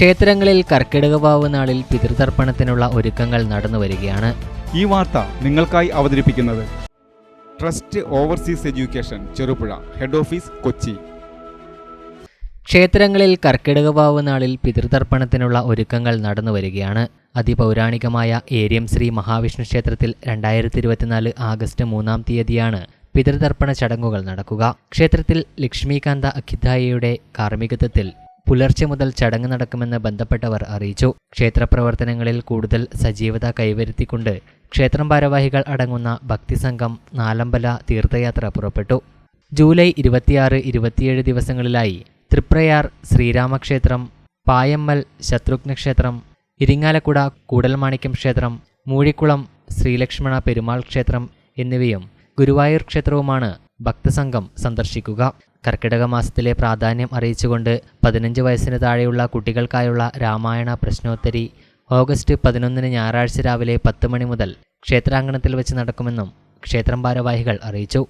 ക്ഷേത്രങ്ങളിൽ കർക്കിടകവാവ് നാളിൽ പിതൃതർപ്പണത്തിനുള്ള ഒരുക്കങ്ങൾ നടന്നു വരികയാണ്. ഈ വാർത്ത നിങ്ങൾക്കായി അവതരിപ്പിക്കുന്നത് trust overseas education Cherupuzha head office Kochi. ക്ഷേത്രങ്ങളിൽ കർക്കിടകവാവ് നാളിൽ പിതൃതർപ്പണത്തിനുള്ള ഒരുക്കങ്ങൾ നടന്നു വരികയാണ്. അതിപൗരാണികമായ ഏരിയം ശ്രീ മഹാവിഷ്ണു ക്ഷേത്രത്തിൽ രണ്ടായിരത്തി ഇരുപത്തിനാല് ആഗസ്റ്റ് മൂന്നാം തീയതിയാണ് പിതൃതർപ്പണ ചടങ്ങുകൾ നടക്കുക. ക്ഷേത്രത്തിൽ ലക്ഷ്മീകാന്ത അഖിതായയുടെ കാർമ്മികത്വത്തിൽ പുലർച്ചെ മുതൽ ചടങ്ങ് നടക്കുമെന്ന് ബന്ധപ്പെട്ടവർ അറിയിച്ചു. ക്ഷേത്രപ്രവർത്തനങ്ങളിൽ കൂടുതൽ സജീവത കൈവരുത്തിക്കൊണ്ട് ക്ഷേത്രം ഭാരവാഹികൾ അടങ്ങുന്ന ഭക്തിസംഘം നാലമ്പല തീർത്ഥയാത്ര പുറപ്പെട്ടു. ജൂലൈ ഇരുപത്തിയാറ് ഇരുപത്തിയേഴ് ദിവസങ്ങളിലായി തൃപ്രയാർ ശ്രീരാമക്ഷേത്രം പായമ്മൽ ശത്രുഘ്ന ക്ഷേത്രം ഇരിങ്ങാലക്കുട കൂടൽമാണിക്യം ക്ഷേത്രം മൂഴിക്കുളം ശ്രീലക്ഷ്മണ പെരുമാൾ ക്ഷേത്രം എന്നിവയും ഗുരുവായൂർ ക്ഷേത്രവുമാണ് ഭക്തസംഘം സന്ദർശിക്കുക. കർക്കിടക മാസത്തിലെ പ്രാധാന്യം അറിയിച്ചുകൊണ്ട് പതിനഞ്ച് വയസ്സിന് താഴെയുള്ള കുട്ടികൾക്കായുള്ള രാമായണ പ്രശ്നോത്തരി. ഓഗസ്റ്റ് പതിനൊന്നിന് ഞായറാഴ്ച രാവിലെ പത്ത് മണി മുതൽ ക്ഷേത്രാങ്കണത്തിൽ വെച്ച് നടക്കുമെന്നും ക്ഷേത്രം ഭാരവാഹികൾ അറിയിച്ചു.